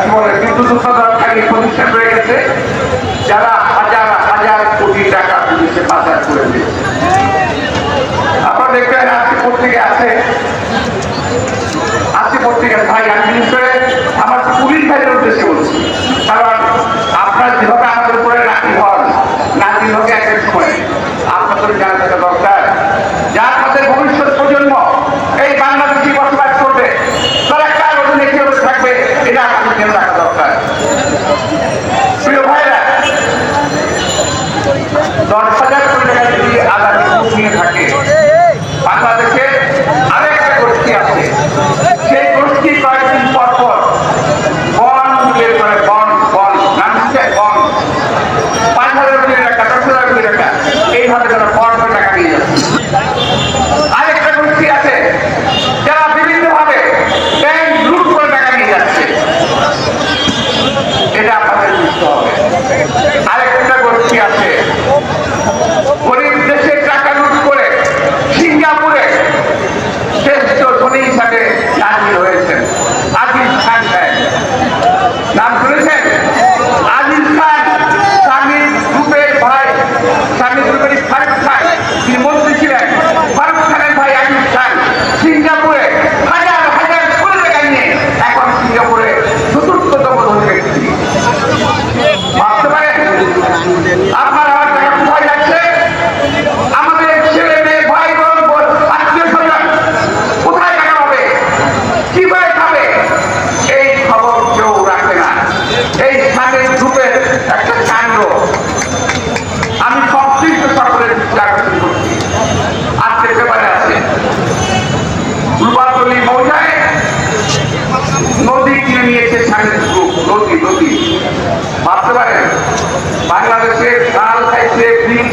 কি বলে বিদ্যুৎ উৎপাদনকারী প্রতিষ্ঠান রয়ে গেছে। যারা হাজার হাজার কোটি টাকা বিদেশে পাচার করে দিয়েছে।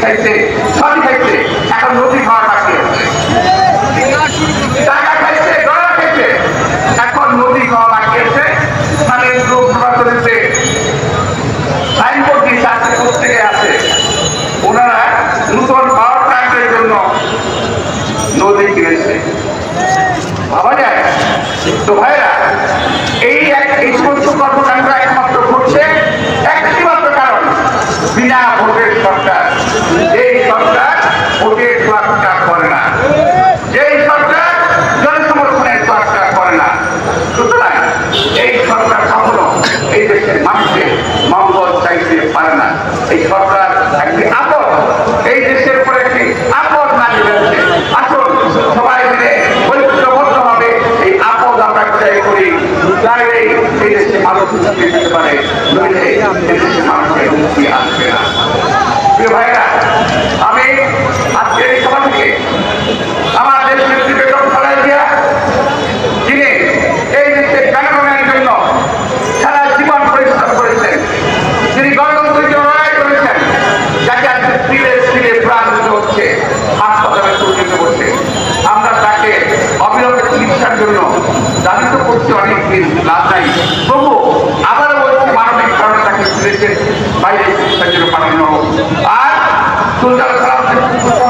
খাইছে খাইছে এখন নদী প্রত্যেকে আছে। ওনারা জন্য নদী ভাবা যায়? তো ভাইরা মানুষ পারে মুক্তি আসবে না ভাইরা আমি আজকে এই সভা থেকে আমার দেশ নেত্রী বেগম খালেদা জিয়া যিনি এই দেশের করেছেন তিনি গণতন্ত্রের করেছেন যাকে আজকে ফিরে ফিরে প্রাণ দিতে হচ্ছে হাসপাতালে আমরা তাকে অবিলম্বে চিকিৎসার জন্য দাবি তো করছি অনেক দিন লাভ নাই ফিরেছে বাইরে চিকিৎসার জন্য পাঠানো হোক আর সুলতান সালাম সহ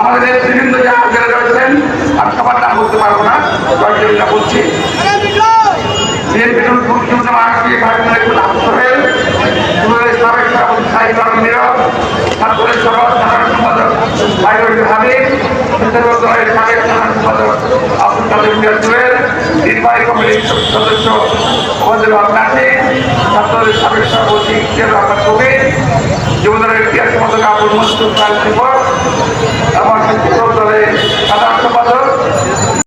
আমাদের নেতৃবৃন্দ যারা রয়েছেন, আমি সবার নাম বলতে পারব না কয়েকজনটা বলছি। বিএনপির মাহবুব ভাইবোনের একটু নাম সোহেল সুহেলের সাবেক সভাপতি সাহিদ আলম নীরব ছাত্রের সম্পাদক ভাইবুল হাবিব নির্বাহী কমিটির সদস্য হক নাসি ছাত্রদের সাবেক সভাপতি ইখতিয়ার রহমান কবির যুবদলের ইতিহাস সম্পাদক কাপড় এবং